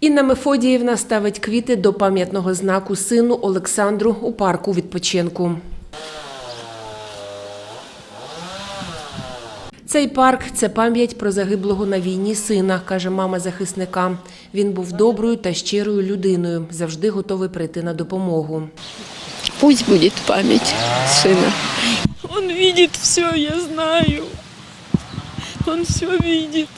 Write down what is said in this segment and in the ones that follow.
Інна Мефодіївна ставить квіти до пам'ятного знаку сину Олександру у парку відпочинку. Цей парк це пам'ять про загиблого на війні сина, каже мама захисника. Він був доброю та щирою людиною, завжди готовий прийти на допомогу. Пусть будет память сына. Он видит все, я знаю. Он все видит.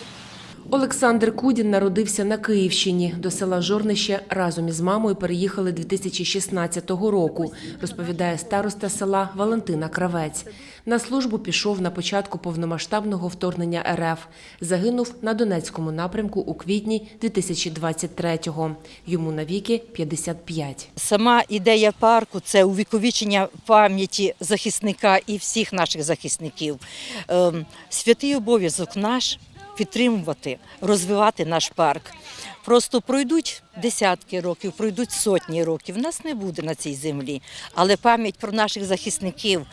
Олександр Кудін народився на Київщині. До села Жорнище разом із мамою переїхали 2016 року, розповідає староста села Валентина Кравець. На службу пішов на початку повномасштабного вторгнення РФ. Загинув на Донецькому напрямку у квітні 2023-го. Йому навіки 55. Сама ідея парку це увіковічення пам'яті захисника і всіх наших захисників. Ем, Святий обов'язок наш підтримувати, розвивати наш парк. Просто пройдуть десятки років, пройдуть сотні років. Нас не буде на цій землі. Але пам'ять про наших захисників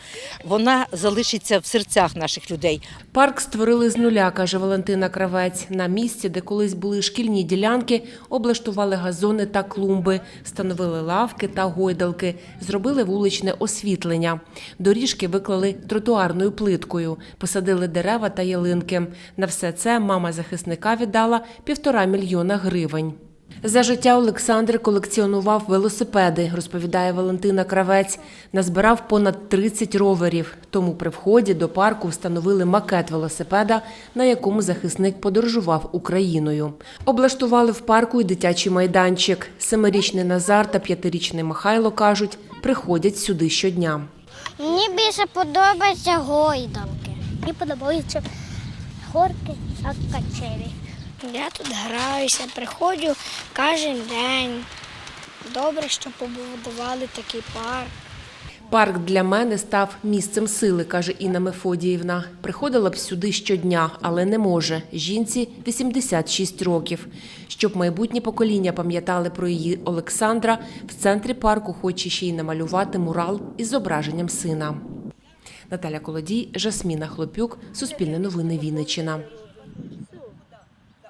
вона залишиться в серцях наших людей. Парк створили з нуля, каже Валентина Кравець. На місці, де колись були шкільні ділянки, облаштували газони та клумби, встановили лавки та гойдалки, зробили вуличне освітлення. Доріжки виклали тротуарною плиткою, посадили дерева та ялинки. На все це мама захисника віддала півтора мільйона гривень. За життя Олександр колекціонував велосипеди, розповідає Валентина Кравець. Назбирав понад 30 роверів. Тому при вході до парку встановили макет велосипеда, на якому захисник подорожував Україною. Облаштували в парку й дитячий майданчик. Семирічний Назар та п'ятирічний Михайло кажуть, приходять сюди щодня. Мені більше подобаються гойдалки. Мені подобаються горки та качелі. Я тут граюся, приходжу кожен день. Добре, що побудували такий парк. Парк для мене став місцем сили, каже Інна Мефодіївна. Приходила б сюди щодня, але не може. Жінці 86 років. Щоб майбутні покоління пам'ятали про її Олександра, в центрі парку хоче ще й намалювати мурал із зображенням сина. Наталя Колодій, Жасміна Хлопюк, Суспільне новини Вінниччина.